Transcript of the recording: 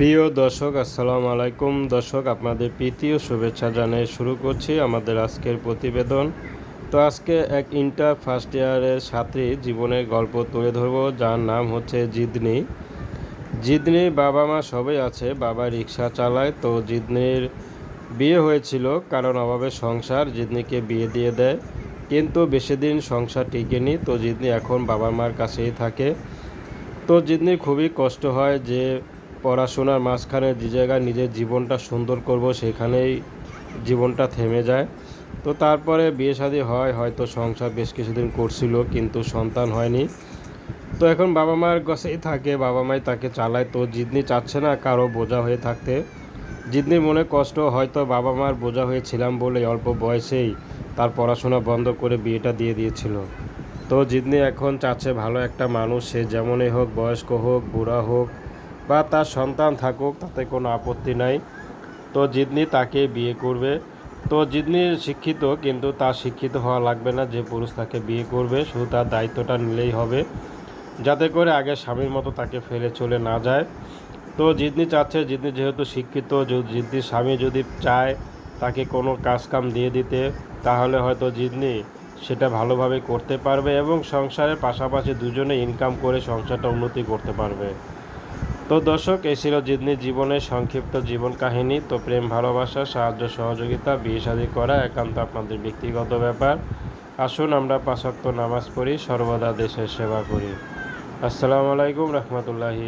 প্রিয় দর্শক, আসসালামু আলাইকুম। দর্শক, আপনাদের প্রীতি ও শুভেচ্ছা জানিয়ে শুরু করছি আমাদের আজকের প্রতিবেদন। তো আজকে এক ইন্টার ফার্স্ট ইয়ারের ছাত্রী জীবনের গল্প তুলে ধরবো, যার নাম হচ্ছে জিদনি। জিদনি বাবা মা সবাই আছে, বাবা রিক্সা চালায়। তো জিদনির বিয়ে হয়েছিল কারণ অভাবে সংসার, জিদনিকে বিয়ে দিয়ে দেয়। কিন্তু বেশি দিন সংসার টিকেনি, তো জিদনি এখন বাবা মার কাছেই থাকে। তো জিদনির খুবই কষ্ট হয় যে পড়াশোনার মাঝখানে যে জায়গায় নিজের জীবনটা সুন্দর করব সেখানেই জীবনটা থেমে যায়। তো তারপরে বিয়ে শাদী হয়, হয়তো সংসার বেশ কিছুদিন করছিল কিন্তু সন্তান হয়নি। তো এখন বাবা মায়ের কাছেই থাকে, বাবা মাই তাকে চালায়। তো জিদনি চাচ্ছে না কারও বোঝা হয়ে থাকতে। জিদনির মনে কষ্ট, হয়তো বাবা মার বোঝা হয়েছিলাম বলে অল্প বয়সেই তার পড়াশোনা বন্ধ করে বিয়েটা দিয়ে দিয়েছিল। তো জিদনি এখন চাচ্ছে ভালো একটা মানুষ, সে যেমনই হোক, বয়স্ক হোক, বুড়া হোক বা তার সন্তান থাকুক, তাতে কোনো আপত্তি নাই। তো জিদনি তাকে বিয়ে করবে। তো জিদনি শিক্ষিত, কিন্তু তার শিক্ষিত হওয়া লাগবে না। যে পুরুষ তাকে বিয়ে করবে, শুধু তার দায়িত্বটা নিলেই হবে। যাতে করে আগে স্বামীর মতো তাকে ফেলে চলে না যায়। তো জিদনি চাচ্ছে, জিদনি যেহেতু শিক্ষিত যদি জিদনির স্বামী যদি চায় তাকে কোনো কাজকাম দিয়ে দিতে, তাহলে হয়তো জিদনি সেটা ভালোভাবে করতে পারবে এবং সংসারের পাশাপাশি দুজনে ইনকাম করে সংসারটা উন্নতি করতে পারবে। তো দর্শক এই ছিল জিদনির জীবনের সংক্ষিপ্ত জীবন কাহিনী। তো প্রেম, ভালোবাসা, সাহায্য, সহযোগিতা, বিয়ে শাদী করা একান্ত আপনাদের ব্যক্তিগত ব্যাপার। আসুন আমরা পাশাক্ত নামাজ পড়ি, সর্বদা দেশের সেবা করি। আসসালামু আলাইকুম রহমতুল্লাহি